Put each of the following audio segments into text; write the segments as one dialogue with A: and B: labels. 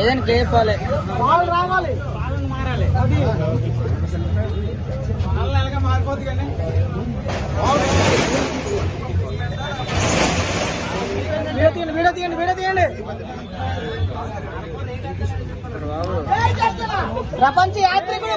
A: ఏదైనా చెప్పాలి
B: వాళ్ళు రావాలి. అది. వీడియో తీయండి వీడియో తీయండి వీడియో తీయండి. ప్రపంచ యాత్రికుడు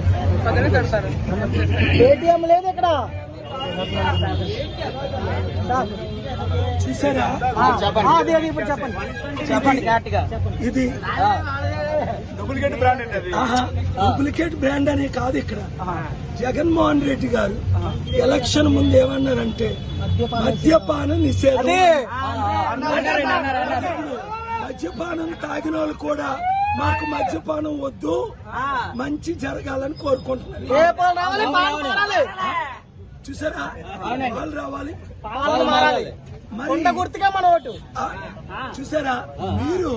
B: ఏటీఎం లేదు ఇక్కడ. సార్,
C: చూసారా
B: అది ఇప్పుడు చెప్పండి.
A: చెప్పండి కరెక్ట్గా
C: ఇది
D: డూప్లికేట్ బ్రాండ్
C: డూప్లికేట్ బ్రాండ్ అనే కాదు ఇక్కడ. జగన్మోహన్ రెడ్డి గారు ఎలక్షన్ ముందు ఏమన్నారంటే మద్యపాన నిషేధం. మద్యపానం తాగిన వాళ్ళు కూడా మాకు మద్యపానం వద్దు. మంచి జరగాలని
B: మారాలి
C: చూసారా? వాళ్ళు రావాలి.
B: గుర్తుగా మన ఓటు.
C: చూసారా? మీరు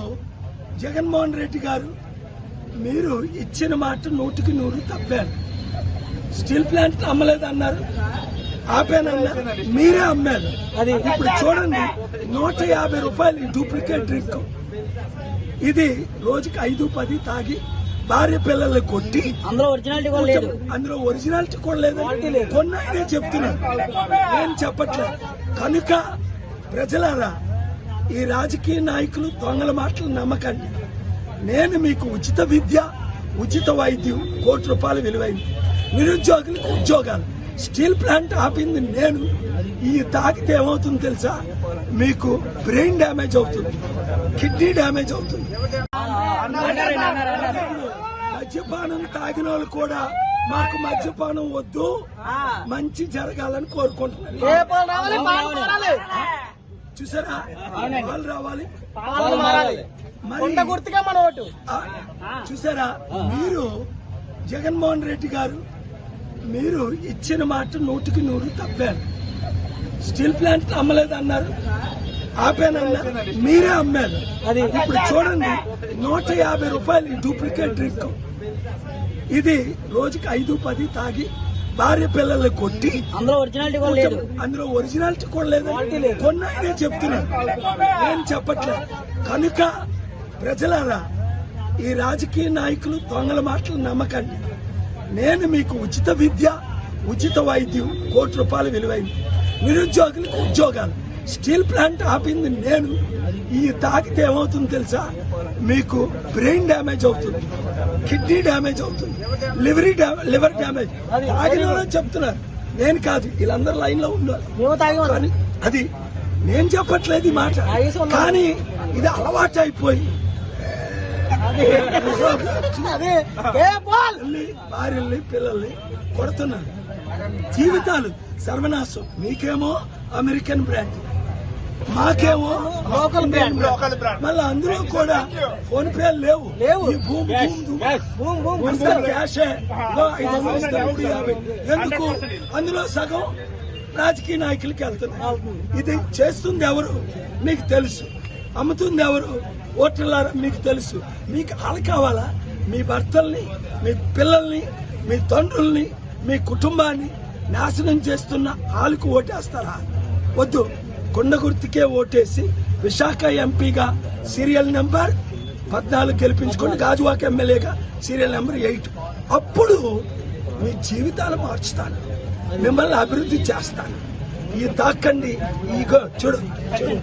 C: జగన్మోహన్ రెడ్డి గారు మీరు ఇచ్చిన మాట నూటికి నూరు తప్పారు. స్టీల్ ప్లాంట్ అమ్మలేదు అన్నారు ఆపానన్నారు. మీరే అమ్మారు.
B: అది.
C: ఇప్పుడు చూడండి నూట యాభై రూపాయలు డూప్లికేట్ డ్రింక్. ఇది రోజుకి ఐదు పది తాగి భార్య పిల్లల్ని కొట్టి
A: అందులో ఒరిజినాలిటీ కూడా లేదు.
C: అందులో ఒరిజినాలిటీ కూడా లేదు. కొన్నాయనే చెప్తున్నాను నేను చెప్పట్లేదు కనుక ప్రజలారా ఈ రాజకీయ నాయకులు దొంగల మాటలు నమ్మకండి. నేను మీకు ఉచిత విద్య ఉచిత వైద్యం కోటి రూపాయలు విలువైంది. నిరుద్యోగులకు ఉద్యోగాలు. స్టీల్ ప్లాంట్ ఆపింది నేను. ఈ తాకితే ఏమవుతుంది తెలుసా? మీకు బ్రెయిన్ డ్యామేజ్ అవుతుంది. కిడ్నీ డ్యామేజ్ అవుతుంది. మద్యపానం తాగిన వాళ్ళు కూడా మాకు మద్యపానం వద్దు. మంచి జరగాలని
B: మారాలి.
C: చూసారా? వాళ్ళు రావాలి?
B: గుర్తుగా మన ఓటు.
C: చూసారా? మీరు జగన్మోహన్ రెడ్డి గారు మీరు ఇచ్చిన మాట నూటికి నూరు తప్పారు స్టీల్ ప్లాంట్ అమ్మలేదు అన్నారు ఆపానన్నారు మీరే అమ్మారు.
B: అది
C: ఇప్పుడు చూడండి నూట యాభై రూపాయలు డూప్లికేట్ డ్రింక్. ఇది రోజుకి ఐదు పది తాగి భార్య పిల్లల్ని కొట్టి
A: అందులో ఒరిజినాలిటీ కూడా లేదు.
C: అందులో ఒరిజినాలిటీ కూడా లేదు. కొన్నాయనే చెప్తున్నాను. నేను చెప్పట్లేదు. కనుక ప్రజలారా ఈ రాజకీయ నాయకులు దొంగల మాటలు నమ్మకండి. నేను మీకు ఉచిత విద్య ఉచిత వైద్యం కోటి రూపాయలు విలువైంది. నిరుద్యోగులకు ఉద్యోగాలు. స్టీల్ ప్లాంట్ ఆపింది నేను. ఈ తాకితే ఏమవుతుంది తెలుసా? మీకు బ్రెయిన్ డ్యామేజ్ అవుతుంది. కిడ్నీ డ్యామేజ్ అవుతుంది. లివరీ లివర్ డ్యామేజ్. తాగిన చెప్తున్నారు. నేను కాదు వీళ్ళందరూ లైన్లో ఉన్నారు. అది నేను చెప్పట్లేదు ఈ మాట. కానీ ఇది అలవాటు అయిపోయి
B: అదే
C: భార్యల్ని పిల్లల్ని కొడుతున్నారు. జీవితాలు సర్వనాశం. మీకేమో అమెరికన్ బ్రాండ్. మాకేమో
B: లోకల్ బ్రాండ్.
D: Local brand.
C: మళ్ళీ అందులో కూడా ఫోన్ పే లేవు.
B: లేవు.
C: క్యాషే. ఎందుకు? అందులో సగం రాజకీయ నాయకులకి వెళ్తున్నాయి. ఇది చేస్తుంది ఎవరు? మీకు తెలుసు. అమ్ముతుంది ఎవరు? ఓటర్లారా మీకు తెలుసు. మీకు వాళ్ళ కావాలా? మీ భర్తల్ని మీ పిల్లల్ని మీ తండ్రుల్ని మీ కుటుంబాన్ని నాశనం చేస్తున్న వాళ్ళకు ఓటేస్తారా? వద్దు. కొండ గుర్తుకే ఓటేసి విశాఖ ఎంపీగా సీరియల్ నెంబర్ పద్నాలుగు గెలిపించుకొని గాజువాక ఎమ్మెల్యేగా సీరియల్ నెంబర్ ఎయిట్. అప్పుడు మీ జీవితాలు మార్చుతాను. మిమ్మల్ని అభివృద్ధి చేస్తాను. ఈ తాకండి ఈగో చూడు. చూడు